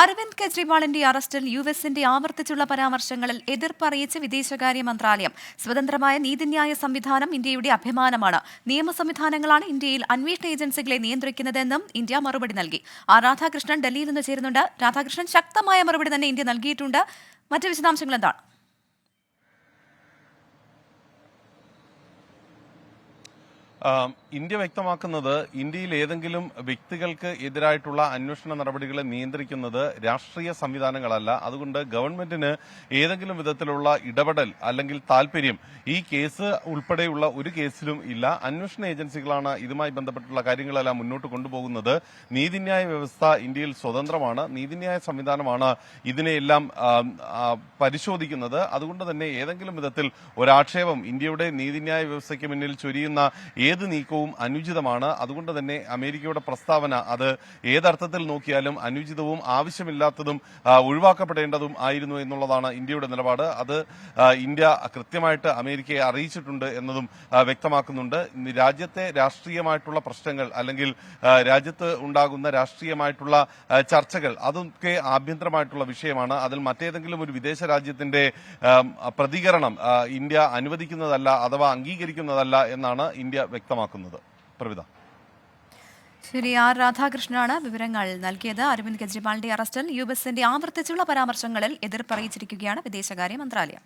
അരവിന്ദ് കെജ്രിവാളിന്റെ അറസ്റ്റിൽ യു എസിന്റെ ആവർത്തിച്ചുള്ള പരാമർശങ്ങളിൽ എതിർപ്പറിയിച്ച് വിദേശകാര്യ മന്ത്രാലയം. സ്വതന്ത്രമായ നീതിന്യായ സംവിധാനം ഇന്ത്യയുടെ അഭിമാനമാണ്. നിയമ സംവിധാനങ്ങളാണ് ഇന്ത്യയിൽ അന്വേഷണ ഏജൻസികളെ നിയന്ത്രിക്കുന്നതെന്നും ഇന്ത്യ മറുപടി നൽകി. ആർ രാധാകൃഷ്ണൻ ഡൽഹിയിൽ നിന്ന് ചേരുന്നുണ്ട്. രാധാകൃഷ്ണൻ ശക്തമായ മറുപടി തന്നെ ഇന്ത്യ നൽകിയിട്ടുണ്ട്. മറ്റ് വിശദാംശങ്ങൾ എന്താണ്? ഇന്ത്യ വ്യക്തമാക്കുന്നത് ഇന്ത്യയിൽ ഏതെങ്കിലും വ്യക്തികൾക്ക് എതിരായിട്ടുള്ള അന്വേഷണ നടപടികളെ നിയന്ത്രിക്കുന്നത് രാഷ്ട്രീയ സംവിധാനങ്ങളല്ല. അതുകൊണ്ട് ഗവൺമെന്റിന് ഏതെങ്കിലും വിധത്തിലുള്ള ഇടപെടൽ അല്ലെങ്കിൽ താല്പര്യം ഈ കേസ് ഉൾപ്പെടെയുള്ള ഒരു കേസിലും ഇല്ല. അന്വേഷണ ഏജൻസികളാണ് ഇതുമായി ബന്ധപ്പെട്ടുള്ള കാര്യങ്ങളെല്ലാം മുന്നോട്ട് കൊണ്ടുപോകുന്നത്. നീതിന്യായ വ്യവസ്ഥ ഇന്ത്യയിൽ സ്വതന്ത്രമാണ്. നീതിന്യായ സംവിധാനമാണ് ഇതിനെയെല്ലാം പരിശോധിക്കുന്നത്. അതുകൊണ്ട് തന്നെ ഏതെങ്കിലും വിധത്തിൽ ഒരാക്ഷേപം ഇന്ത്യയുടെ നീതിന്യായ വ്യവസ്ഥയ്ക്ക് മുന്നിൽ ചൊരിയുന്ന ഏത് നീക്കവും അനുചിതമാണ്. അതുകൊണ്ട് തന്നെ അമേരിക്കയുടെ പ്രസ്താവന അത് ഏതർത്ഥത്തിൽ നോക്കിയാലും അനുചിതവും ആവശ്യമില്ലാത്തതും ഒഴിവാക്കപ്പെടേണ്ടതും ആയിരുന്നു എന്നുള്ളതാണ് ഇന്ത്യയുടെ നിലപാട്. അത് ഇന്ത്യ കൃത്യമായിട്ട് അമേരിക്കയെ അറിയിച്ചിട്ടുണ്ട് എന്നതും വ്യക്തമാക്കുന്നുണ്ട്. രാജ്യത്തെ രാഷ്ട്രീയമായിട്ടുള്ള പ്രശ്നങ്ങൾ അല്ലെങ്കിൽ രാജ്യത്ത് ഉണ്ടാകുന്ന രാഷ്ട്രീയമായിട്ടുള്ള ചർച്ചകൾ അതൊക്കെ ആഭ്യന്തരമായിട്ടുള്ള വിഷയമാണ്. അതിൽ മറ്റേതെങ്കിലും ഒരു വിദേശ രാജ്യത്തിന്റെ പ്രതികരണം ഇന്ത്യ അനുവദിക്കുന്നതല്ല അഥവാ അംഗീകരിക്കുന്നതല്ല എന്നാണ് ഇന്ത്യ വ്യക്തമാക്കുന്നത്. പ്രവിധ ശരി ആർ രാധാകൃഷ്ണനാണ് വിവരങ്ങൾ നൽകിയത്. അരവിന്ദ് കെജ്രിവാളിന്റെ അറസ്റ്റിൽ യു എസിന്റെ ആവർത്തിച്ചുള്ള പരാമർശങ്ങളിൽ എതിർപ്പറിയിച്ചിരിക്കുകയാണ് വിദേശകാര്യ മന്ത്രാലയം.